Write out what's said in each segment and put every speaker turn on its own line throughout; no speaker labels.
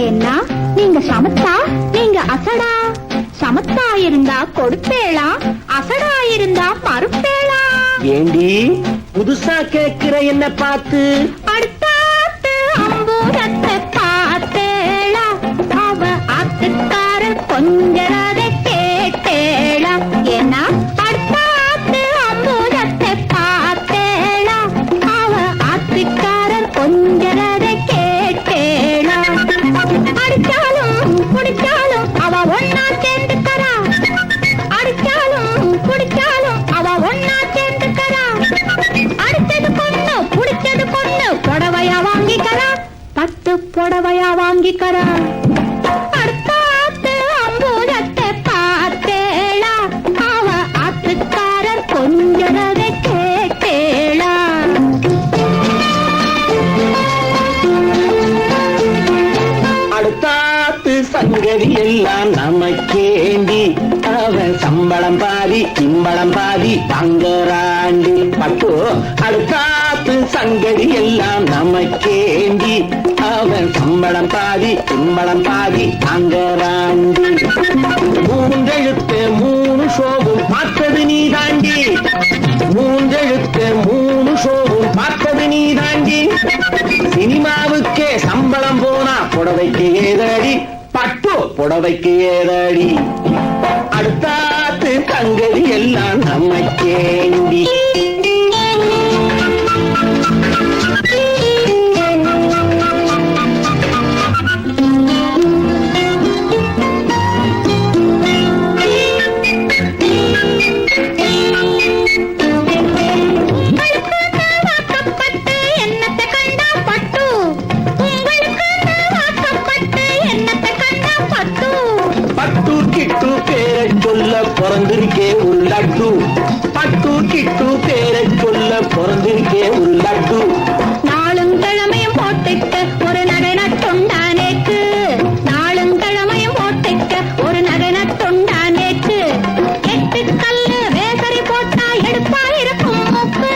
ஏன்னா நீங்க சமத்தா நீங்க அசடா. சமத்தா இருந்தா கொடுப்பேளா அசடா இருந்தா மறுப்பேளா
ஏண்டி புதுசா கேக்குற என்ன பார்த்து?
அடுத்தாத்து அம்பூரத்தை பார்த்தேளா. அவ ஆத்துக்காரர் கொஞ்சரதை
தாத்து சங்கதி எல்லாம் நமக்கேண்டி. அவன் சம்பளம் பாதி சிம்பளம் பாதி தங்கராண்டி பட்டு அடுத்தாத்து சங்கதி எல்லாம் நமக்கேண்டி. அவன் சம்பளம் பாதி சிம்பளம் பாதி தங்கராண்டி மூன்றெழுத்து மூணு சோகம் பார்த்தது நீ தாண்டி மூணு புடவைக்கு ஏதடி? பட்டு புடவைக்கு ஏதடி? அடுத்தாத்து கங்கடி எல்லாம் நம்மக்கேண்டி பிறந்திருக்கே ஒரு லட்டு. பட்டு கிட்டு பேரை சொல்ல பிறந்திருக்கே ஒரு லட்டு.
நாளும் கிழமையும் போட்டுக்க ஒரு நகை நட்டுண்டானேக்கு நாளும் கிழமையும் போட்டுக்க ஒரு நகை நட்டுண்டானேக்கு எட்டு கல்லு வேசரி போட்டா எடுப்பா இருக்கும் மூக்கு.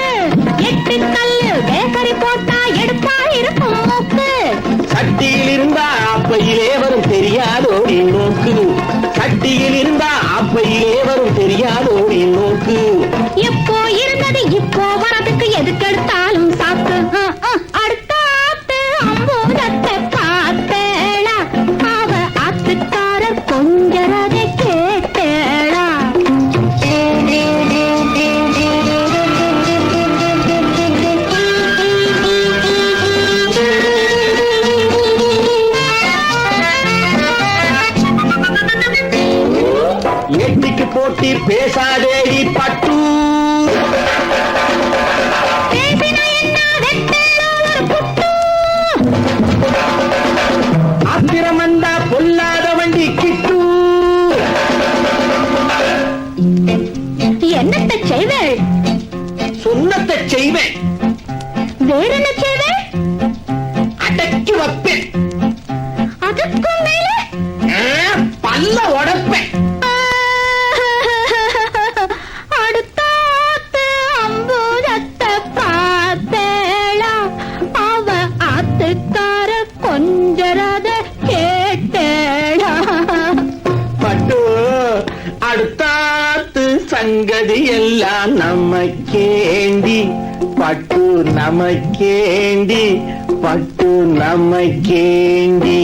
எட்டு கல்லு வேசரி போட்டா எடுப்பா இருக்கும் மூக்கு.
சட்டியில் இருந்தா அப்பையிலே வரும் தெரியாதோடி நோக்கு சட்டியில் இருந்தா அப்பையிலே வரும் தெரியாதோடி நோக்கு.
எப்போ இருந்தது இப்போ
வரது போட்டி பேசாதேடி பட்டு. வந்தா பொல்லாத வண்டி கிட்டு.
என்னத்தை செய்வேள்?
சொன்னத்தை செய்வேன்.
வேற என்ன செய்வேள்?
அடக்கி வைப்பேன்.
அதுக்கும் மேலே?
பல்ல உடைப்பேன் சங்கதி எல்லாம் நமக்கேண்டி பட்டு நமக்கேண்டி பட்டு நமக்கேண்டி.